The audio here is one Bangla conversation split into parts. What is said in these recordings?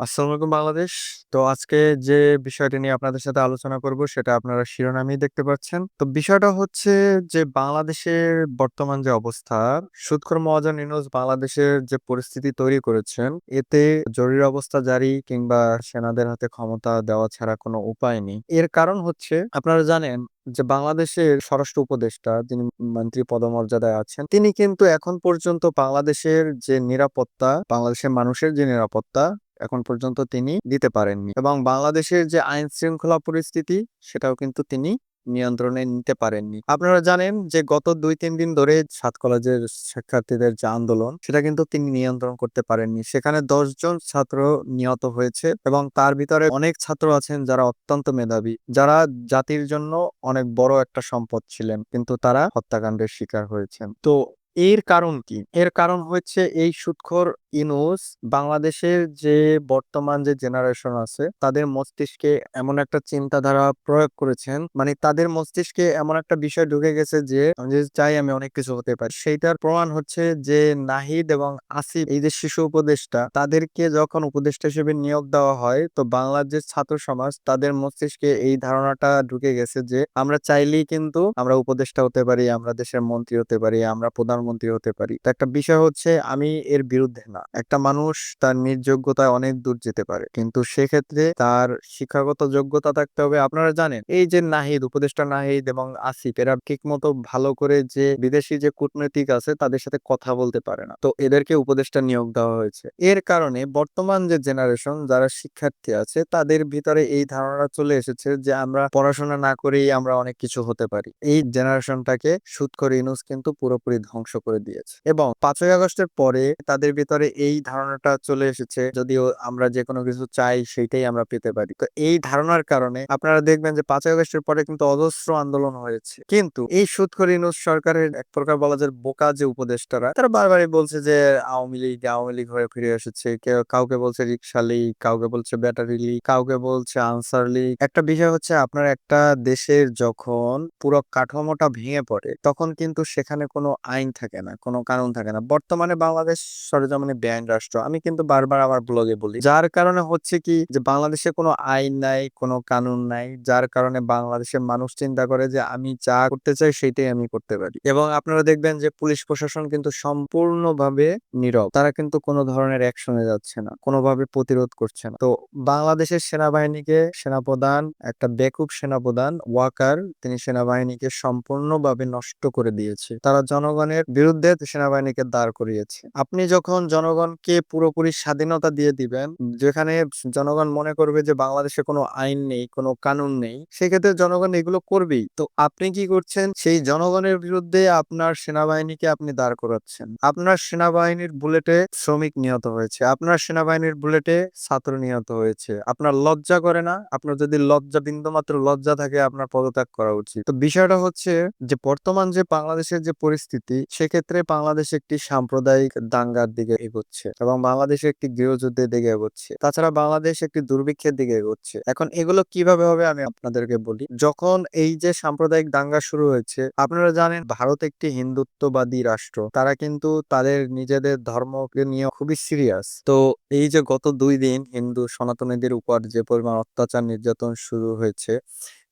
আসসালামু আলাইকুম বাংলাদেশ। তো আজকে যে বিষয়টি নিয়ে আপনাদের সাথে আলোচনা করব সেটা আপনারা শিরোনামেই দেখতে পাচ্ছেন। তো বিষয়টা হচ্ছে যে বাংলাদেশের বর্তমান যে অবস্থা, সুদখোর মহাজন ইউনূস বাংলাদেশের যে পরিস্থিতি তৈরি করেছেন, এতে জরুরি অবস্থা জারি কিংবা সেনাদের হাতে ক্ষমতা দেওয়া ছাড়া কোনো উপায় নেই। এর কারণ হচ্ছে আপনারা জানেন যে বাংলাদেশের স্বরাষ্ট্র উপদেষ্টা যিনি মন্ত্রী পদমর্যাদায় আছেন, তিনি কিন্তু এখন পর্যন্ত বাংলাদেশের যে নিরাপত্তা, বাংলাদেশের মানুষের যে নিরাপত্তা এখন পর্যন্ত তিনি দিতে পারেননি। এবং বাংলাদেশের যে আইন শৃঙ্খলা পরিস্থিতি, সেটাও কিন্তু তিনি নিয়ন্ত্রণে নিতে পারেননি। আপনারা জানেন যে গত দুই তিন দিন ধরে সাত কলেজের শিক্ষার্থীদের যে আন্দোলন, সেটা কিন্তু তিনি নিয়ন্ত্রণ করতে পারেননি। সেখানে জন ছাত্র নিহত হয়েছে এবং তার ভিতরে অনেক ছাত্র আছেন যারা অত্যন্ত মেধাবী, যারা জাতির জন্য অনেক বড় একটা সম্পদ ছিলেন, কিন্তু তারা হত্যাকাণ্ডের শিকার হয়েছেন। তো এর কারণ কি? এর কারণ হচ্ছে এই সুদখোর ইউনূস বাংলাদেশের যে বর্তমান যে জেনারেশন আছে, তাদের মস্তিষ্কে এমন একটা চিন্তাধারা প্রয়োগ করেছেন। মানে তাদের মস্তিষ্কে এমন একটা বিষয় ঢুকে গেছে যে, আমি চাই আমি অনেক কিছু হতে পারি। সেইটার প্রমাণ হচ্ছে যে, নাহিদ এবং আসিফ, এই যে শিশু উপদেষ্টা, তাদেরকে যখন উপদেষ্টা হিসেবে নিয়োগ দেওয়া হয়, তো বাংলার যে ছাত্র সমাজ, তাদের মস্তিষ্কে এই ধারণাটা ঢুকে গেছে যে, আমরা চাইলেই কিন্তু আমরা উপদেষ্টা হতে পারি, আমরা দেশের মন্ত্রী হতে পারি, আমরা প্রধানমন্ত্রী হতে পারি। তো একটা বিষয় হচ্ছে, আমি এর বিরুদ্ধে না। একটা মানুষ তার নির্যোগ্যতায় অনেক দূর যেতে পারে। কিন্তু সেক্ষেত্রে তার শিক্ষাগত যোগ্যতা থাকতে হবে, আপনারা জানেন। এই যে নাহিদ, উপদেষ্টা নাহিদ এবং আসিফ, এরা ঠিক মতো ভালো করে যে বিদেশি যে কূটনৈতিক আছে, তাদের সাথে কথা বলতে পারে না। তো এদেরকে উপদেষ্টা নিয়োগ দেওয়া হয়েছে। এর কারণে বর্তমান যে জেনারেশন যারা শিক্ষার্থী আছে, তাদের ভিতরে এই ধারণা চলে এসেছে যে আমরা পড়াশোনা না করেই আমরা অনেক কিছু হতে পারি। এই জেনারেশনটাকে সুৎখর ইউনুস কিন্তু পুরোপুরি ধ্বংস করে দিয়েছে। এবং পাঁচই আগস্টের পরে তাদের ভিতরে এই ধারণাটা চলে এসেছে, যদিও আমরা যে কোনো কিছু চাই সেইটাই আমরা পেতে পারি। তো এই ধারণার কারণে আপনারা দেখবেন যে পাঁচই আগস্টের পরে কিন্তু অজস্র আন্দোলন হয়েছে। কিন্তু এই সুৎখর ইউনুস সরকারের এক প্রকার বলা যায় বোকা যে উপদেষ্টারা, তারা বারবারই বলছে যে আওয়ামী লীগ আওয়ামী লীগ হয়ে ফিরে এসেছে। কেউ, কাউকে বলছে রিক্সা লীগ, কাউকে বলছে ব্যাটারি লীগ, কাউকে বলছে আনসার লীগ। একটা বিষয় হচ্ছে আপনার একটা দেশের যখন পুরো কাঠামোটা ভেঙে পড়ে, তখন কিন্তু সেখানে কোনো আইন থাকে না, কোনো কানুন থাকে না। বর্তমানে বাংলাদেশ সরজমিনে বেআইন রাষ্ট্র। আমি কিন্তু বারবার আমার ব্লগে বলি, যার কারণে হচ্ছে কি যে বাংলাদেশে কোনো আইন নাই, কোনো কানুন নাই, যার কারণে বাংলাদেশের মানুষ চিন্তা করে যে আমি যা করতে চাই সেটাই আমি করতে পারি। এবং আপনারা দেখবেন যে পুলিশ প্রশাসন কিন্তু সম্পূর্ণভাবে নীরব। তারা কিন্তু কোনো ধরনের অ্যাকশনে যাচ্ছে না, কোনোভাবে প্রতিরোধ করছে না। তো বাংলাদেশের সেনাবাহিনীকে সেনাপ্রধান, একটা বেকুব সেনাপ্রধান ওয়াকার, তিনি সেনাবাহিনীকে সম্পূর্ণভাবে নষ্ট করে দিয়েছে। তারা জনগণের বিরুদ্ধে সেনাবাহিনীকে দাঁড় করিয়েছে। আপনি যখন জনগণকে পুরোপুরি স্বাধীনতা দিয়ে দিবেন। যেখানে জনগণ মনে করবে যে বাংলাদেশে কোনো আইন নেই, কোনো কানুন নেই, সেক্ষেত্রে জনগণ এগুলো করবেই। তো আপনি কি করছেন? সেই জনগণের বিরুদ্ধে আপনার সেনাবাহিনীকে আপনি দাঁড় করাচ্ছেন। আপনার সেনাবাহিনীর বুলেটে শ্রমিক নিহত হয়েছে। আপনার সেনাবাহিনীর বুলেটে ছাত্র নিহত হয়েছে। আপনার লজ্জা করে না? আপনার যদি লজ্জা বিন্দু মাত্র লজ্জা থাকে, আপনার পদত্যাগ করা উচিত। তো বিষয়টা হচ্ছে যে বর্তমান যে বাংলাদেশের যে পরিস্থিতি, সেক্ষেত্রে বাংলাদেশ একটি সাম্প্রদায়িক দাঙ্গার দিকে এগোচ্ছে এবং বাংলাদেশ একটি গৃহযুদ্ধের দিকে এগোচ্ছে। তাছাড়া বাংলাদেশ একটি দুর্ভিক্ষের দিকে এগোচ্ছে। এখন এগুলো কীভাবে হবে আমি আপনাদেরকে বলি। যখন এই যে সাম্প্রদায়িক দাঙ্গা শুরু হয়েছে, আপনারা জানেন ভারত একটি হিন্দুত্ববাদী রাষ্ট্র। তারা কিন্তু তাদের নিজেদের ধর্মকে নিয়ে খুবই সিরিয়াস তো এই যে গত দুই দিন হিন্দু সনাতনীদের উপর যে পরিমাণ অত্যাচার নির্যাতন শুরু হয়েছে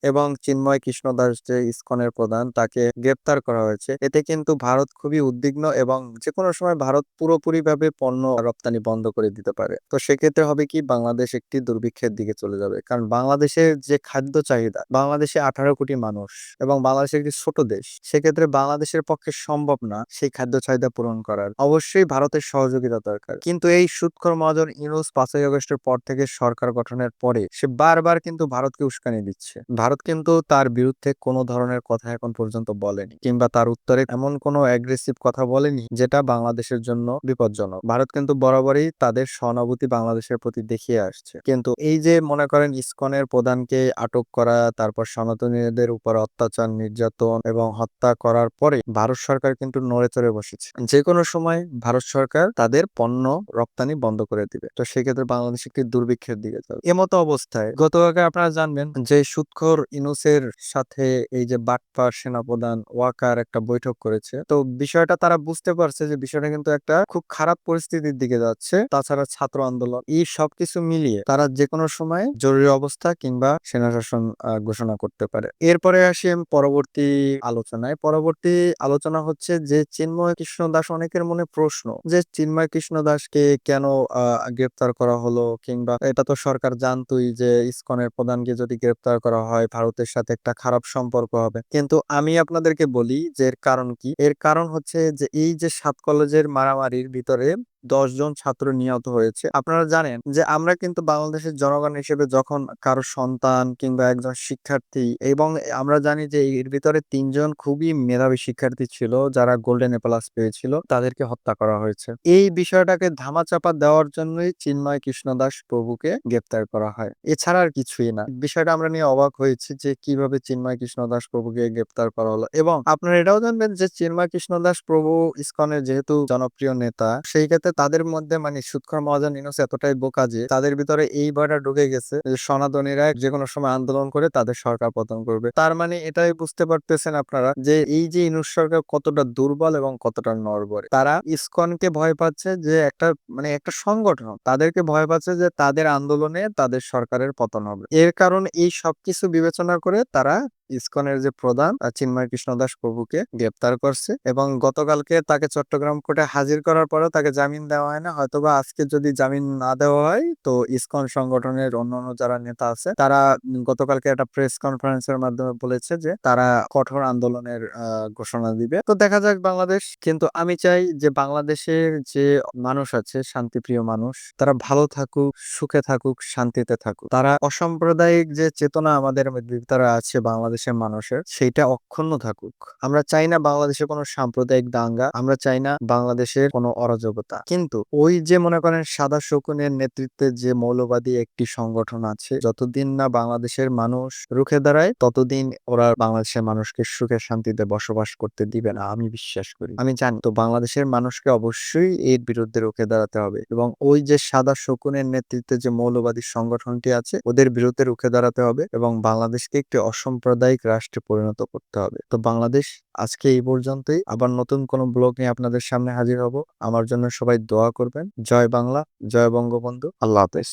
এবং চিন্ময় কৃষ্ণ দাস যে ইসকনের প্রধান, তাকে গ্রেপ্তার করা হয়েছে। এতে কিন্তু ভারত খুবই উদ্বিগ্ন এবং যে কোনো সময় ভারত পুরোপুরিভাবে পণ্য রপ্তানি বন্ধ করে দিতে পারে। তো সেক্ষেত্রে হবে কি, বাংলাদেশ একটি দুর্ভিক্ষের দিকে চলে যাবে। কারণ বাংলাদেশের যে খাদ্য চাহিদা, বাংলাদেশে আঠারো কোটি মানুষ এবং বাংলাদেশ একটি ছোট দেশ, সেক্ষেত্রে বাংলাদেশের পক্ষে সম্ভব না সেই খাদ্য চাহিদা পূরণ করার। অবশ্যই ভারতের সহযোগিতা দরকার। কিন্তু এই সুৎখর মহাজন ইউনুস পাঁচই আগস্টের পর থেকে সরকার গঠনের পরে, সে বারবার কিন্তু ভারতকে উস্কানি দিচ্ছে। ভারত কিন্তু তার বিরুদ্ধে কোনো ধরনের কথা এখন পর্যন্ত বলেনি কিংবা তার উত্তরে এমন কোনো অ্যাগ্রেসিভ কথা বলেনি যেটা বাংলাদেশের জন্য বিপজ্জনক। ভারত কিন্তু বরাবরই তাদের সহানুভূতি বাংলাদেশের প্রতি দেখিয়ে আসছে। কিন্তু এই যে মনে করেন ইসকনের প্রধানকে আটক করা, তারপর সনাতনীদের উপর অত্যাচার, নির্যাতন এবং হত্যা করার পরে ভারত সরকার কিন্তু নড়ে চড়ে বসেছে। যে কোনো সময় ভারত সরকার তাদের পণ্য রপ্তানি বন্ধ করে দিবে। তো সেক্ষেত্রে বাংলাদেশ একটি দুর্ভিক্ষের দিকে যাবে। এমতো অবস্থায় গতকালকে আপনারা জানবেন যে সুৎখর ইউনূসের সাথে এই যে বাটপার সেনাপ্রধান ওয়াকার একটা বৈঠক করেছে। তো বিষয়টা তারা বুঝতে পারছে যে বিষয়টা কিন্তু একটা খুব খারাপ পরিস্থিতির দিকে যাচ্ছে। তাছাড়া ছাত্র আন্দোলন, এই সবকিছু মিলিয়ে তারা যেকোনো সময় জরুরি অবস্থা কিংবা সেনাশাসন, আ, ঘোষণা করতে পারে। এরপরে আসি পরবর্তী আলোচনায়। পরবর্তী আলোচনা হচ্ছে যে চিন্ময় কৃষ্ণ দাস অনেকের মনে প্রশ্ন যে চিন্ময় কৃষ্ণ দাসকে কেন গ্রেপ্তার করা হলো? কিংবা এটা তো সরকার জানতোই যে ইসকনের প্রধানকে যদি গ্রেপ্তার করা হয় ভারতের সাথে একটা খারাপ সম্পর্ক হবে। কিন্তু আমি আপনাদেরকে বলি যে এর কারণ কি? এর কারণ হচ্ছে যে এই যে সাত কলেজের মারামারির ভিতরে ১০ জন ছাত্র নিহত হয়েছে। আপনারা জানেন যে আমরা কিন্তু বাংলাদেশের জনগণ হিসেবে যখন কারও সন্তান কিংবা একজন শিক্ষার্থী এবং আমরা জানি যে এর ভিতরে তিনজন খুবই মেধাবী শিক্ষার্থী ছিল যারা গোল্ডেন প্লাস পেয়েছিল, তাদেরকে হত্যা করা হয়েছে। এই বিষয়টাকে ধামাচাপা দেওয়ার জন্যই চিন্ময় কৃষ্ণ দাস প্রভুকে গ্রেপ্তার করা হয়। এছাড়া আর কিছুই না। বিষয়টা আমরা নিয়ে অবাক হয়েছি যে কীভাবে চিন্ময় কৃষ্ণ দাস প্রভুকে গ্রেপ্তার করা হলো এবং আপনারা এটাও জানবেন যে চিন্ময় কৃষ্ণ দাস প্রভু ইসকনের যেহেতু জনপ্রিয় নেতা, সেই ক্ষেত্রে তাদের মধ্যে মানে সুৎখর মহাজন ইউনূস এতটাই বোকা যে তাদের ভিতরে এই ভয়টা ঢুকে গেছে যে সনাতনীরা যেকোনো সময় আন্দোলন করে তাদের সরকার পতন করবে। তার মানে এটাই বুঝতে পারতেছেন আপনারা যে এই যে ইউনূস সরকার কতটা দুর্বল এবং কতটা নড়বড়ে। তারা ইসকনকে ভয় পাচ্ছে যে একটা মানে একটা সংগঠন। তাদেরকে ভয় পাচ্ছে যে তাদের আন্দোলনে তাদের সরকারের পতন হবে। এর কারণে এই সবকিছু বিবেচনা করে তারা ইসকনের যে প্রধান চিন্ময় কৃষ্ণ দাস প্রভুকে গ্রেপ্তার করছে এবং গতকালকে তাকে চট্টগ্রাম কোর্টে হাজির করার পরেও তাকে জামিন দেওয়া হয় না। হয়তোবা আজকে যদি জামিন না দেওয়া হয় তো ইসকন সংগঠনের অন্যান্য যারা নেতা আছে তারা গতকালকে একটা প্রেস কনফারেন্সের মাধ্যমে বলেছে যে তারা কঠোর আন্দোলনের ঘোষণা দিবে। তো দেখা যাক বাংলাদেশ। কিন্তু আমি চাই যে বাংলাদেশের যে মানুষ আছে শান্তিপ্রিয় মানুষ তারা ভালো থাকুক, সুখে থাকুক, শান্তিতে থাকুক। তারা অসাম্প্রদায়িক যে চেতনা আমাদের ভিতরে আছে বাংলাদেশের মানুষের সেইটা অক্ষুণ্ণ থাকুক। আমরা চাই না বাংলাদেশে কোনো সাম্প্রদায়িক দাঙ্গা। আমরা চাই না বাংলাদেশের কোনো অরাজকতা। কিন্তু ওই যে মনে করেন সাদা শকুনের নেতৃত্বে যে মৌলবাদী একটি সংগঠন আছে, যতদিন না বাংলাদেশের মানুষ রুখে দাঁড়ায়, ততদিন ওরা বাংলাদেশের মানুষকে সুখে শান্তিতে বসবাস করতে দিবে না, আমি বিশ্বাস করি। আমি জানি তো বাংলাদেশের মানুষকে অবশ্যই এর বিরুদ্ধে রুখে দাঁড়াতে হবে এবং ওই যে সাদা শকুনের নেতৃত্বে যে মৌলবাদী সংগঠনটি আছে, ওদের বিরুদ্ধে রুখে দাঁড়াতে হবে এবং বাংলাদেশকে একটি অসাম্প্রদায়িক রাষ্ট্রে পরিণত করতে হবে। তো বাংলাদেশ আজকে এই পর্যন্তই। আবার নতুন কোনো ব্লগ নিয়ে আপনাদের সামনে হাজির হব। আমার জন্য সবাই দোয়া করবেন। জয় বাংলা, জয় বঙ্গবন্ধু। আল্লাহ হাফেজ।